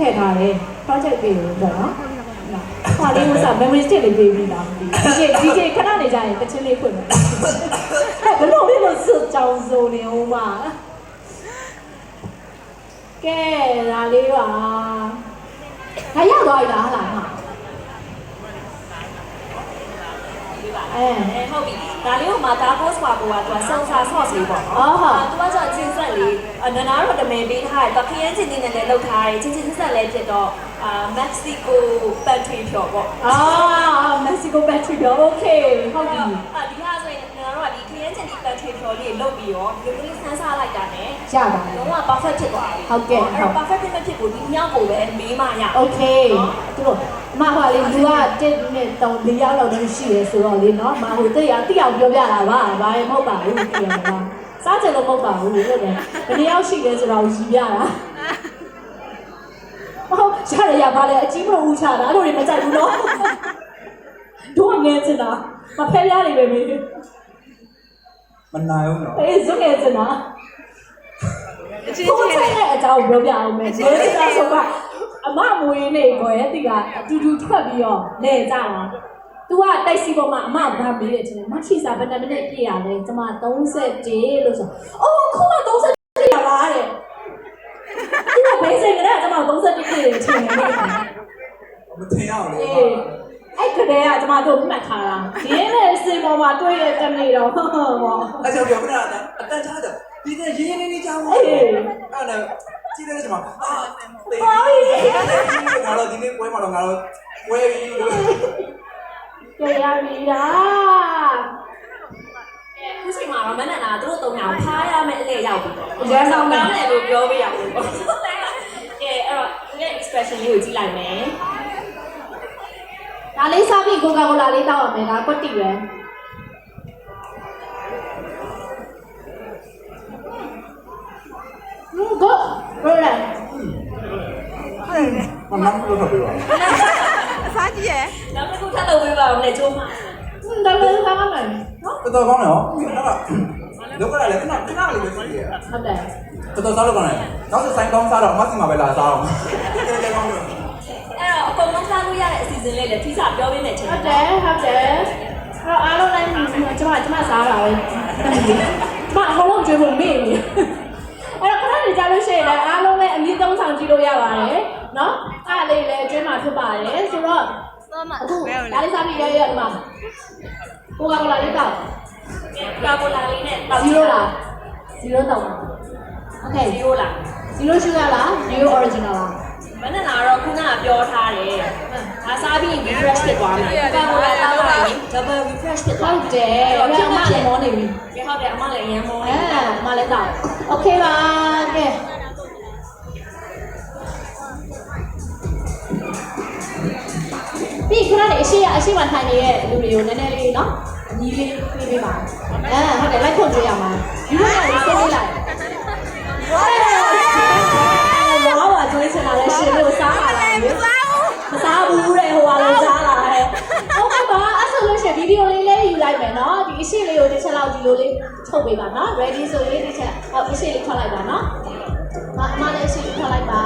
ထည့်ထားတယ် project ပေးလို့ပေါ့နော်ဟောလေးဥစား memory stick လေးပေးပြီးသားမသိဘူး DJ DJ ခဏနေကြရင်တချင်းလေးဖွင့်မယ်ဘယ်လိုလဲလို့စွကြောင်စုံနေဦးမကဲဒါလေးပါဒါရောက်သွားပြီလားဟလားမအဲအဲဟုတ်ပြီဒါလေးကိုမှဒါ post ပါကိုကသူကဆောင်းစာ sauce လေးပေါ့အော်ဟုတ်သူကဆိုချင်းဆက် လေးအနနာတော့တမင်ပေးထားတယ်သူခရမ်းချင်းချင်းနဲ့လည်းလုပ်ထားတယ်ချင်းချင်းဆက်ဆက်လေးဖြစ်တော့အာ Mexico pantry ဖြော်ပေါ့ အာမက္ဆီကိုဘက်ထရီတော့โอเคဟုတ်ပြီ အာဒီဟာဆိုရင်ငါတို့ကဒီခရမ်းချင်းဒီ pantry ဖြော်လေးလုပ်ပြီးတော့ဒီလိုလေးဆန်းစားလိုက်တာနဲ့ ရပါတယ် လုံးဝ perfect ဖြစ်သွားပြီ ဟုတ်ကဲ့ အဲ့တော့ perfect ဖြစ်မဖြစ်ကိုဒီမြောက်ကိုပဲမေးမှရ โอเคသူတို့မဟာလေးလူကတက်နဲ့တောင်း၄ရောက်လောက်တော့ရှိရဲဆိုတော့လေနော်မဟိုတက်ရတိအောင်ပြောပြတာပါဘာလည်းမဟုတ်ပါဘူးပြင်မလား စားကြလို့မဟုတ်ပါဘူးလို့လေဘယ်နှယောက်ရှိလဲဆိုတော့ရည်ပြတာဟုတ်ရှာရရပါလေအကြီးမလို့ဦးချတာအဲ့လိုတွေမကြိုက်ဘူးနော်တို့ငယ်ချင်တာမဖဲပြားနေပဲမေးမနိုင်ဘူးနော်အေးဇွတ်ငယ်ချင်တာကိုချက်တဲ့အကြောင်းပြောပြအောင်မယ်ငယ်ချင်တာဆိုကအမမွေးနေကိုရဲ့တိကအတူတူထွက်ပြီးတော့နေကြတာ तू ကတိုက်စီပေါ်မှာအမဘာမေးတယ်ချင်းမချီစာဘယ်နှမိနစ်ပြည့်ရလဲကျွန်မ30လို့ဆိုအော်ခုမှ30ရပါတဲ့သူကဘေးစိတ်ကလည်းကျွန်မ30ပြည့်တယ်ချင်းနေတယ်မထင်ရအောင်လေအေးအဲ့ကလေးကကျွန်မတို့မှတ်ထားတာဒီနေ့စင်ပေါ်မှာတွေ့တဲ့တနေ့တော့ဟောဟောဟောအဲ့ကြောင့်ပြောပြတာအတန်ချားတယ်ဒီကရင်းရင်းနေနေကြောင်းအေးအဲ့ဒါကြည့်တယ်ကျွန်မအာတေးငါတို့ဒီနေ့ပွဲမှာတော့ငါတို့ပွဲပြီးလို့ ကြရပြီလားခုချိန်မှာတော့မနက်နာသူတို့၃ယောက်ဖားရမယ်အလေရောက်ပြီပေါ့ရဲဆောင်ကောင်းတယ်လို့ပြောပြရအောင်ပေါ့ကဲအဲ့တော့ဒီ expression လေးကိုကြည့်လိုက်မယ်ဒါလေးစားပြီးကိုကာကိုလာလေးတောက်ရမယ်ဒါကွက်တီပဲဟင်းကိုဘယ်လဲမနမ်းလို့တော့ပြောအစားကြီးရဲ့နောက်တစ်ခုထပ် လုပ်ပေးပါဦးလေကျိုးမဟင်းဒါလေးစားမှာနော်တော်တော်ကောင်းတယ်ဟောတော့လောကလည်းခဏခဏလေးပဲရှိတယ်ဟုတ်တယ်တော်တော်စားလို့ကောင်းတယ်နောက်ဆိုဆိုင်ကောင်းစားတော့မဆီမှာပဲလာစားတော့တကယ်ကောင်းတယ်အဲ့တော့အကုန်လုံးစားလို့ရတဲ့အစီအစဉ်လေးလည်းထိစားပြောပေးမယ်ချင်ဟုတ်တတယ်ယ်ဟုတ်တယ်အဲ့တော့အားလုံးလည်းကျွန်မကျွန်မစားတာပဲကျွန်မအကုန်လုံးကြွေးဖို့မေ့နေ စောမ အခု ဘယ် ဒါ လိုလဲ လေးစားပြီးရရဒီမှာကိုကကိုလာလေးတော့ ကာပိုလာလေးနဲ့တောက် 0လား0တော့โอเค ဇီရိုလား 0 sugar လား0 original လား မနက်နာတော့ခုနကပြောထားတယ်ဒါစားပြီး refresh ဖြစ်သွားမယ်ကာပိုလာတောက်လိုက်ရင် double refresh ဖြစ်သွား ဟုတ်တယ်အဲ့တော့အမလည်းမောနေပြီ ကဲဟုတ်တယ်အမလည်းအရင်မော အဲ နေတယ် အမလည်းတော့โอเคပါကဲ လေးအရှိရအရှိမှထိုင်နေတဲ့လူတွေကိုနည်းနည်းလေးနော်အညီလေးပြေးပေးပါအဲဟုတ်တယ်လိုက်ခွန်ကြွေးရမှာယူရလေးစိတ်လေးလိုက်ဝါဝါကျွေးချင်တာလဲရှင်လို့စားလာတယ်မစားဘူးတဲ့ဟိုကလည်းစားလာတယ်ဟုတ်ကဲ့ပါအဲ့ဆိုလို့ရှိရင်ဗီဒီယိုလေးလေးယူလိုက်မယ်နော်ဒီအရှိလေးကိုတစ်ချက်လောက်ဒီလိုလေးထုတ်ပေးပါနော် ready ဆိုရင်တစ်ချက်ဟောအရှိလေးထွက်လိုက်ပါနော်မအမလည်းအရှိလေးထွက်လိုက်ပါ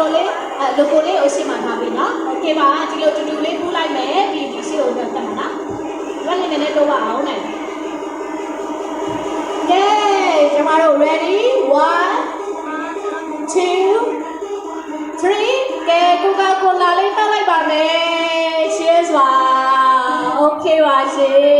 လိုဒီလိုလေးအဲ logo လေးကိုအရှိမှထားပြီနော်โอเคပါဒီလိုတူတူလေးပူးလိုက်မယ်ပြီးဒီရှိကိုတက်မှာနော်ဒီကလေးနည်းနည်းတော့ပါအောင်နဲ့ Yay! ကျမတို့ ready? One, two, three. ကဲကိုကာကိုလာလေးတောက်လိုက်ပါမယ် Cheers ပါ Okay ပါရှင်